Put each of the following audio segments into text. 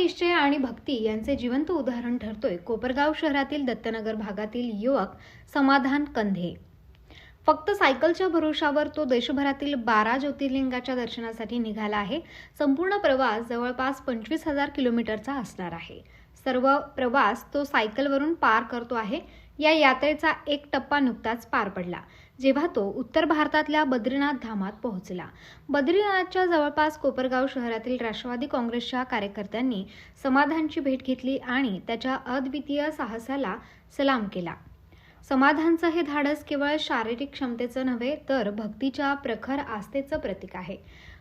निश्चय आणि भक्ती यांचे जिवंत उदाहरण ठरतोय कोपरगाव शहरातील दत्तनगर भागातील युवक समाधान कंधे. फक्त सायकलच्या भरोशावर तो देशभरातील बारा ज्योतिर्लिंगाच्या दर्शनासाठी निघाला आहे. संपूर्ण प्रवास जवळपास पंचवीस हजार किलोमीटरचा असणार आहे. सर्व प्रवास तो सायकलवरून पार करतो आहे. या यात्रेचा एक टप्पा नुकताच पार पडला. जेव्हा तो उत्तर भारतातल्या बद्रीनाथ धामात पोहोचला. बद्रीनाथच्या जवळपास कोपरगाव शहरातील राष्ट्रवादी काँग्रेसच्या कार्यकर्त्यांनी समाधानची भेट घेतली आणि त्याच्या अद्वितीय साहसाला सलाम केला. समाधानचं हे धाडस केवळ शारीरिक क्षमतेचं नव्हे तर भक्तीच्या प्रखर आस्थेचं प्रतीक आहे.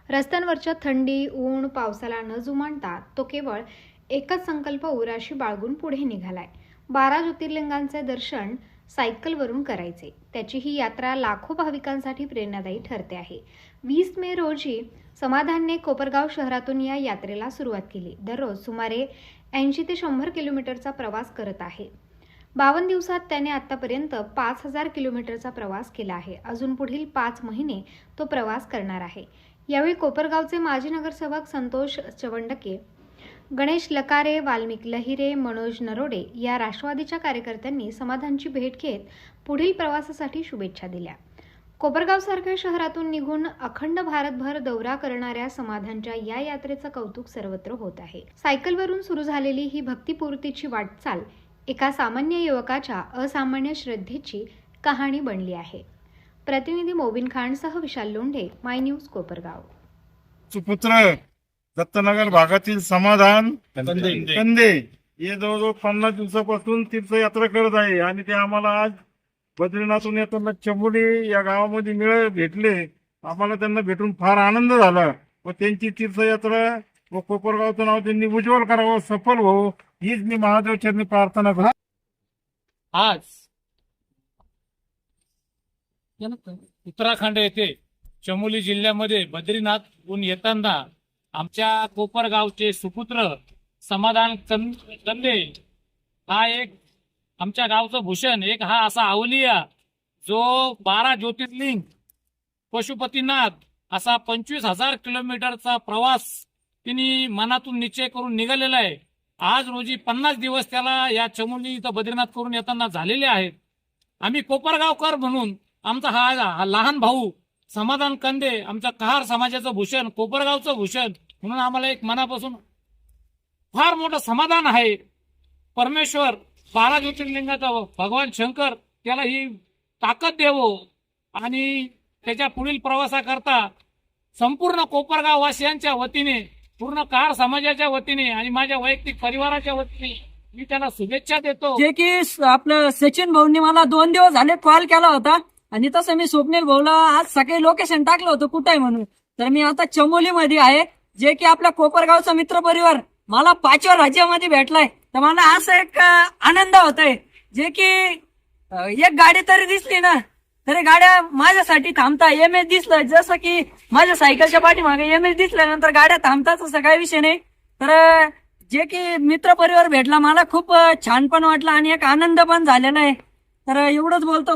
रस्त्यांवरच्या थंडी ऊन पावसाला न जुमानता तो केवळ एकच संकल्प उराशी बाळगून पुढे निघालाय. बारा ज्योतिर्लिंगांचे दर्शन सायकलवरून करायचे. त्याची ही यात्रा लाखो भाविकांसाठी प्रेरणादायी ठरते आहे. वीस मे रोजी समाधानने कोपरगाव शहरातून या यात्रेला सुरुवात केली. दररोज सुमारे ऐंशी ते शंभर किलोमीटरचा प्रवास करत आहे. बावन्न दिवसात त्याने आतापर्यंत पाच हजार किलोमीटरचा प्रवास केला आहे. अजून पुढील पाच महिने तो प्रवास करणार आहे. यावेळी कोपरगावचे माजी नगरसेवक संतोष चवंडके गणेश लकारे वाल्मिक लहिरे मनोज नरोडे या राष्ट्रवादीच्या कार्यकर्त्यांनी समाधानची भेट घेत पुढील प्रवासासाठी शुभेच्छा दिल्या. कोपरगावसारख्या शहरातून निघून अखंड भारतभर दौरा करणाऱ्या समाधानच्या या यात्रेचं कौतुक सर्वत्र होत आहे. सायकलवरून सुरू झालेली ही भक्तिपूर्तीची वाटचाल एका सामान्य युवकाच्या असामान्य श्रद्धेची कहाणी बनली आहे. प्रतिनिधी मोबिन खानसह विशाल लोंढे माय न्यूज कोपरगाव. सुपुत्र दत्तनगर भागातील समाधान कंदे. हे जवळजवळ पन्नास दिवसापासून तीर्थयात्रा करत आहे आणि ते आम्हाला आज बद्रीनाथून येताना चमोली या गावामध्ये मिळ भेटले. आम्हाला त्यांना भेटून फार आनंद झाला व त्यांची तीर्थयात्रा व कोपरगावचं नाव त्यांनी उज्ज्वल करावं सफल व्हावं हीच मी महादेवचरणी प्रार्थना करतो. आज उत्तराखंड येथे चमोली जिल्ह्यामध्ये बद्रीनाथहून येताना आमच्या कोपरगावचे सुपुत्र समाधान कंदे हा एक आमच्या गावचं भूषण एक हा असा अवलिया जो बारा ज्योतिर्लिंग पशुपतीनाथ असा पंचवीस हजार किलोमीटरचा प्रवास तिने मनातून निश्चय करून निघालेला आहे. आज रोजी पन्नास दिवस त्याला या चमोली इथं बद्रीनाथ करून येताना झालेले आहेत. आम्ही कोपरगावकर म्हणून आमचा हा हा लहान भाऊ समाधान कंदे आमच्या कहार समाजाचं भूषण कोपरगावचं भूषण म्हणून आम्हाला एक मनापासून फार मोठं समाधान आहे. परमेश्वर बारा ज्योतिर्लिंगाचा भगवान शंकर त्याला ही ताकद देवो आणि त्याच्या पुढील प्रवासाकरता संपूर्ण कोपरगाव वासियांच्या वतीने पूर्ण कार समाजाच्या वतीने आणि माझ्या वैयक्तिक परिवाराच्या वतीने मी त्याला शुभेच्छा देतो. जे की आपलं सचिन भाऊंनी मला दोन दिवस झाले कॉल केला होता. आणि तसं मी स्वप्नील भाऊला आज सकाळी लोकेशन टाकलं होतं कुठे आहे म्हणून. तर मी आता चमोली मध्ये आहे जे की आपल्या कोपरगावचा मित्र परिवार मला पाचव्या राज्यामध्ये भेटलाय. तर मला असं एक आनंद होत आहे जे की एक गाडी तरी दिसली ना तरी गाड्या माझ्यासाठी थांबता एम एस दिसलं. जसं की माझ्या सायकलच्या पाठीमागे एम एस दिसल्यानंतर गाड्या थांबतात असं काही विषय नाही. तर जे की मित्र परिवार भेटला मला खूप छान पण वाटलं आणि एक आनंद पण झालेला आहे. तर एवढंच बोलतो.